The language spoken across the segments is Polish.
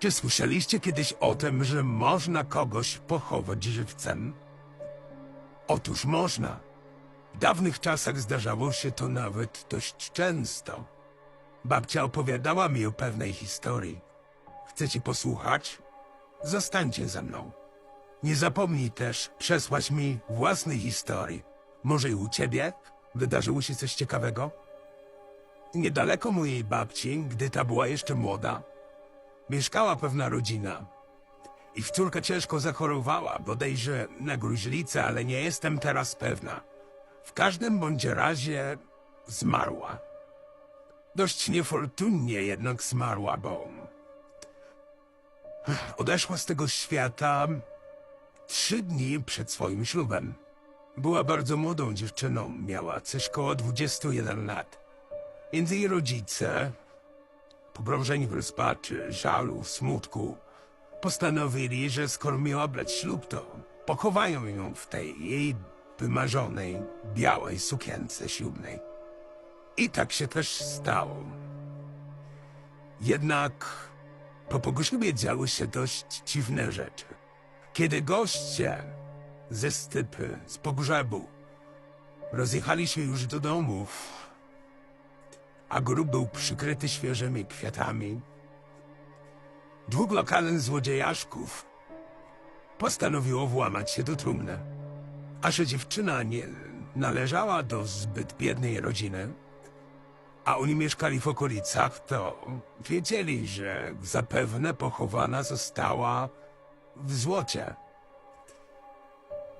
Czy słyszeliście kiedyś o tym, że można kogoś pochować żywcem? Otóż można. W dawnych czasach zdarzało się to nawet dość często. Babcia opowiadała mi o pewnej historii. Chcecie posłuchać? Zostańcie ze mną. Nie zapomnij też przesłać mi własnej historii. Może i u ciebie wydarzyło się coś ciekawego? Niedaleko mojej babci, gdy ta była jeszcze młoda, mieszkała pewna rodzina. Ich córka ciężko zachorowała, bodajże na gruźlicę, ale nie jestem teraz pewna. W każdym bądź razie zmarła. Dość niefortunnie jednak zmarła, bo odeszła z tego świata trzy dni przed swoim ślubem. Była bardzo młodą dziewczyną, miała coś koło 21 lat. Więc jej rodzice, pogrążeni w rozpaczy, żalu, smutku, postanowili, że skoro miała brać ślub, to pochowają ją w tej jej wymarzonej, białej sukience ślubnej. I tak się też stało. Jednak po pogrzebie działy się dość dziwne rzeczy. Kiedy goście ze stypy, z pogrzebu, rozjechali się już do domów, a grób był przykryty świeżymi kwiatami, dwóch lokalnych złodziejaszków postanowiło włamać się do trumny. A że dziewczyna nie należała do zbyt biednej rodziny, a oni mieszkali w okolicach, to wiedzieli, że zapewne pochowana została w złocie.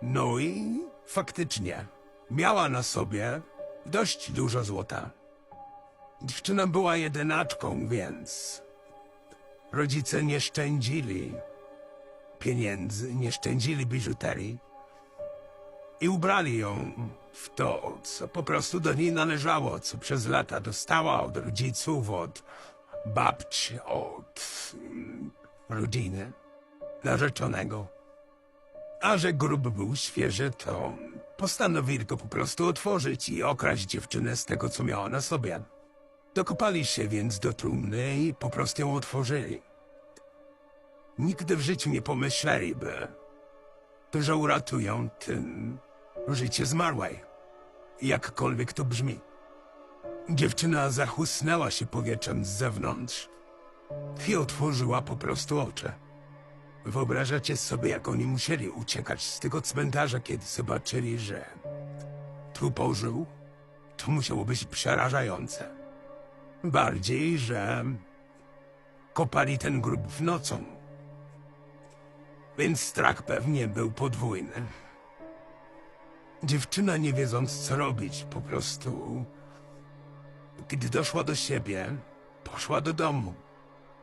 No i faktycznie miała na sobie dość dużo złota. Dziewczyna była jedynaczką, więc rodzice nie szczędzili pieniędzy, nie szczędzili biżuterii i ubrali ją w to, co po prostu do niej należało, co przez lata dostała od rodziców, od babci, od mm, rodziny, narzeczonego. A że grób był świeży, to postanowili go po prostu otworzyć i okraść dziewczynę z tego, co miała na sobie. Dokopali się więc do trumny i po prostu ją otworzyli. Nigdy w życiu nie pomyśleliby, że uratują tym życie zmarłej. Jakkolwiek to brzmi. Dziewczyna zachłysnęła się powietrzem z zewnątrz i otworzyła po prostu oczy. Wyobrażacie sobie, jak oni musieli uciekać z tego cmentarza, kiedy zobaczyli, że trup ożył? To musiało być przerażające. Bardziej, że kopali ten grób w nocą. Więc strach pewnie był podwójny. Dziewczyna, nie wiedząc co robić, po prostu. Gdy doszła do siebie, poszła do domu.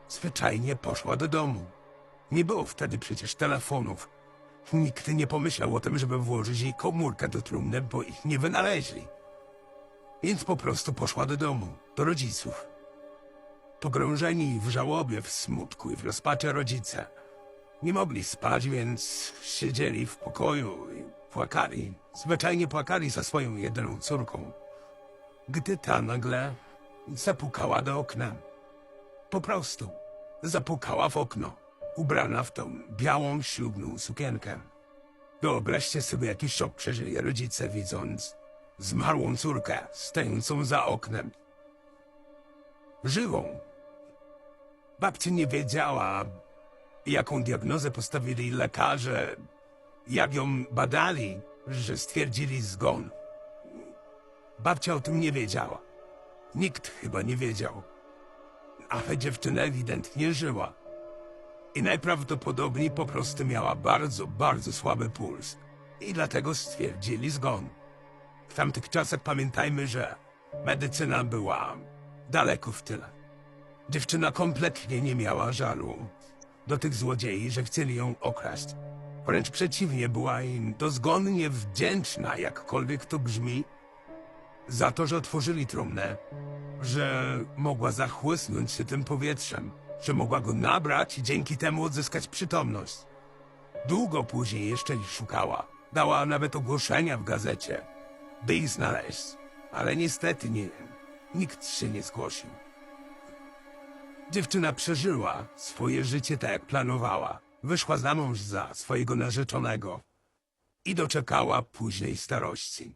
Zwyczajnie poszła do domu. Nie było wtedy przecież telefonów. Nikt nie pomyślał o tym, żeby włożyć jej komórkę do trumny, bo ich nie wynaleźli. Więc po prostu poszła do domu, do rodziców. Pogrążeni w żałobie, w smutku i w rozpaczy rodzice. Nie mogli spać, więc siedzieli w pokoju i płakali. Zwyczajnie płakali za swoją jedyną córką. Gdy ta nagle zapukała do okna. Po prostu zapukała w okno, ubrana w tą białą ślubną sukienkę. Wyobraźcie sobie, jaki szok przeżyli rodzice, widząc zmarłą córkę stojącą za oknem. Żywą. Babcia nie wiedziała, jaką diagnozę postawili lekarze, jak ją badali, że stwierdzili zgon. Babcia o tym nie wiedziała. Nikt chyba nie wiedział. Ale dziewczyna ewidentnie żyła. I najprawdopodobniej po prostu miała bardzo, bardzo słaby puls. I dlatego stwierdzili zgon. W tamtych czasach pamiętajmy, że medycyna była daleko w tyle. Dziewczyna kompletnie nie miała żalu do tych złodziei, że chcieli ją okraść. Wręcz przeciwnie, była im dozgonnie wdzięczna, jakkolwiek to brzmi, za to, że otworzyli trumnę, że mogła zachłysnąć się tym powietrzem, że mogła go nabrać i dzięki temu odzyskać przytomność. Długo później jeszcze ich szukała. Dała nawet ogłoszenia w gazecie, by ich znaleźć. Ale niestety nie, nikt się nie zgłosił. Dziewczyna przeżyła swoje życie tak jak planowała. Wyszła za mąż za swojego narzeczonego i doczekała późnej starości.